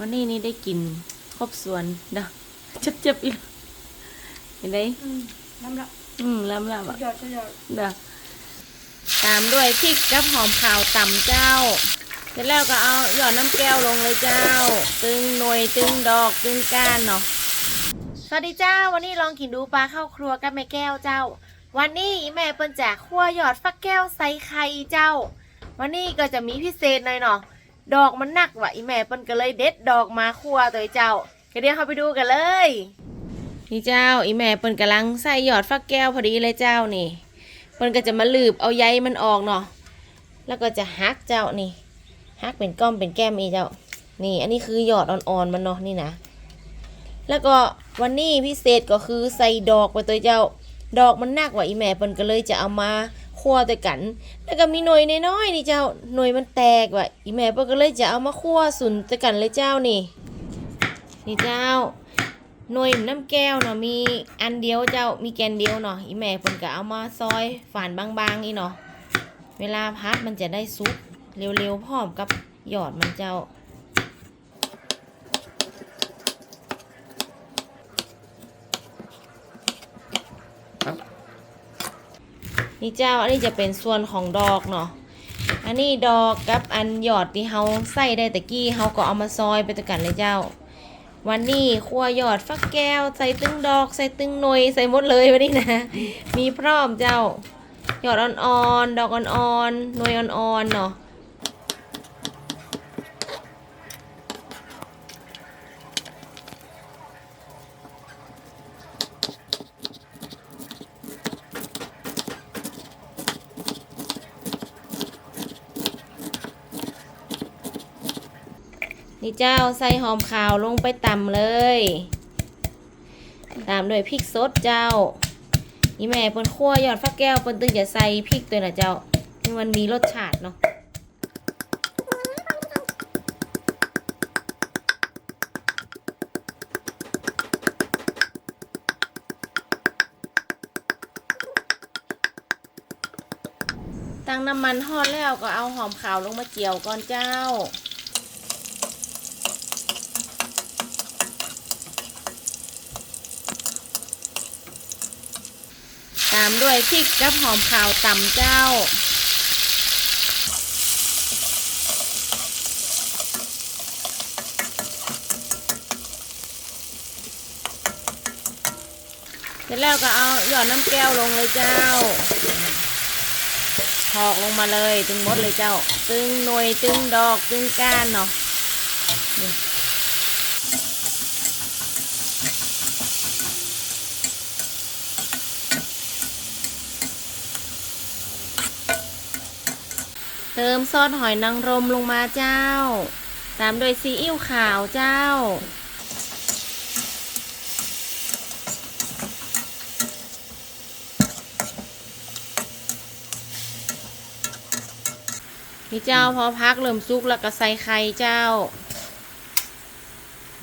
วันนี้นี่ได้กินครบส่วนเด้อจับจับอีกเห็นไหมอืมน้ำละอืมล้ำล้ำสุอะดยอดสุดยอดเด้อตามด้วยพริกกับหอมขาวต่ำเจ้า เสร็จแล้วก็เอาหยอดน้ำแก้วลงเลยเจ้า ตึงหน่วยตึงดอกตึงก้านเนาะสวัสดีเจ้า วันนี้ลองกินดูปลาเข้าครัวกับแม่แก้วเจ้า วันนี้อีแม่เปิ้นจากคั่วหยอดฟักแก้วใส่ไข่เจ้า วันนี้ก็จะมีพิเศษหน่อยเนาะ ดอกมันหนักว่ะอีแม่เปิ้นก็เลยเด็ดดอกมาคั่วตัวเจ้าก็เดี๋ยวเข้าไปดูกันเลย นี่เจ้าอีแม่เปิ้นกำลังใส่หยอดฟักแก้วพอดีเลยเจ้านี่เปิ้นก็จะมาลืบเอาใยมันออกเนาะแล้วก็จะหักเจ้านี่หักเป็นก้อมเป็นแก้มอีเจ้า นี่ อันนี้คือหยอดอ่อนๆมันเนาะนี่นะแล้วก็วันนี้พิเศษก็คือใส่ดอกไปตัวเจ้า ดอกมันหนักว่าอีแม่เปิ้นก็เลยจะเอามา คั่วด้วยกัน แล้วก็มีหน่วยน้อยๆนี่เจ้าหน่วยมันแตกว่ะอีแม่เปิ้นก็เลยจะเอามาคั่วสุนด้วยกันเลยเจ้านี่ นี่เจ้าหน่วยน้ำแก้วเนาะมีอันเดียวเจ้ามีแกนเดียวเนาะอีแม่เพิ่นก็เอามาซอยฝานบางๆนี่เนาะเวลาพัดมันจะได้ซุปเร็วๆพร้อมกับหยอดมันเจ้า นี่เจ้าอันนี้จะเป็นส่วนของดอกเนาะอันนี้ดอกกับอันหยอดที่เฮาใส่ได้ตะกี้เฮาก็เอามาซอยไปตะกันเลยเจ้า วันนี้ครัวหยอดฟักแก้ว ใส่ตึงดอก ใส่ตึงหน่วยใส่หมดเลยวันนี้นะ มีพร้อมเจ้าหยอดอ่อนๆดอกอ่อนๆหน่วยอ่อนๆเนาะ นี่เจ้าใส่หอมขาวลงไปตำเลยตามด้วยพริกสดเจ้าอีแม่เปิ้นคั่วยอดฟักแก้วเปิ้นตึงจะใส่พริกตัวน่ะเจ้าให้มันมีรสชาติเนาะตั้งน้ำมันทอดแล้วก็เอาหอมขาวลงมาเจียวก่อนเจ้าามด้วยพริกกับหอมขาวต่ำเจ้า เสร็จแล้วก็เอาหยอดน้ำแก้วลงเลยเจ้าถอกลงมาเลย ตึงหมดเลยเจ้า ตึงหน่วยตึงดอกตึงก้านเนาะ เติมซอสหอยนางรมลงมาเจ้า ตามด้วยซีอิ๊วขาวเจ้า นี่เจ้าพอพักเริ่มซุกแล้วก็ใส่ไข่เจ้า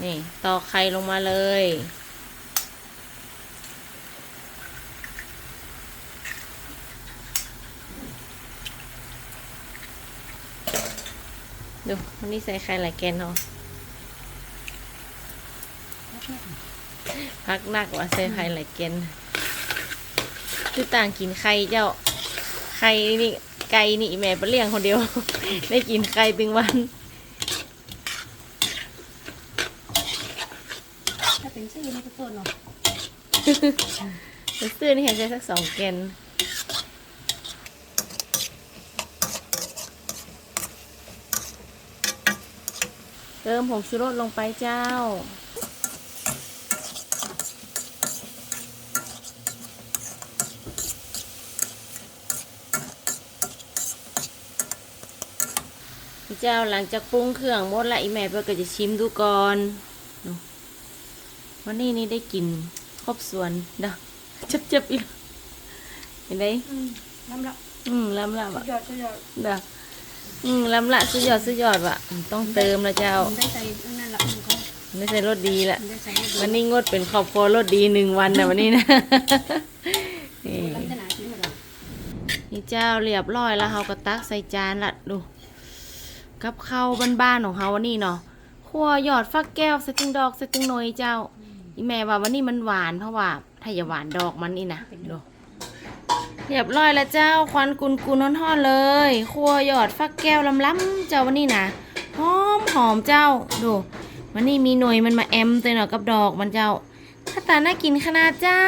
นี่ตอกไข่ลงมาเลย ดูวันนี้ใส่ไข่หลายแกนเนาะพักหนักว่าใส่ไข่หลายแกนคือต่างกินไข่เจ้า ไข่นี่ไก่นี่แม่ไปเลี้ยงคนเดียว ได้กินไข่ตึงวัน ถ้าเป็นชื่อนี่ก็ต้นเนาะจะซื้อนี่เห็นใจสักสองแกน เติมผงชูรสลงไปเจ้า พี่เจ้าหลังจากปรุงเครื่องหมดและอีแม่เพื่อก็จะชิมดูก่อนดูวันนี้นี่ได้กินครบส่วนเด้อจับจับอีกเห็นไหมอืมน้ำละอืมล้ำละสุวะดยอดสุดยอดเด้ ออืมล้ำละสุดยอดสุดยอดวะอืมต้องเติมละเจ้ามันได้ใส่นั่นละมันก็ไม่ใช่รสดีละมันได้ใส่วันนี้งดเป็นครอบครัวรสดีหนึ่งวันนะวันนี้นะ นี่ลักษณะที่หมดละนี่เจ้าเรียบร้อยแล้วเราก็ตักใส่จานละดู กับข้าวบ้านๆของเขาวันนี้เนาะคั่คั่วยอดฟักแก้วใส่ตึงดอกใส่ตึงหน่อยเจ้า อีแม่ว่าวันนี้มันหวานเพราะว่าถ้าอย่าหวานดอกมันนี่นะดู เรียบร้อยแล้วเจ้าควันกุนกุนน้อนเลยคั่วยอดฟักแก้วลำล้ำเจ้าวันนี้นะหอมหอมเจ้าดูวันนี้มีหน่วยมันมาแอมเตยหน่อกับดอกมันเจ้าถ้าตาน่ากินขนาดเจ้า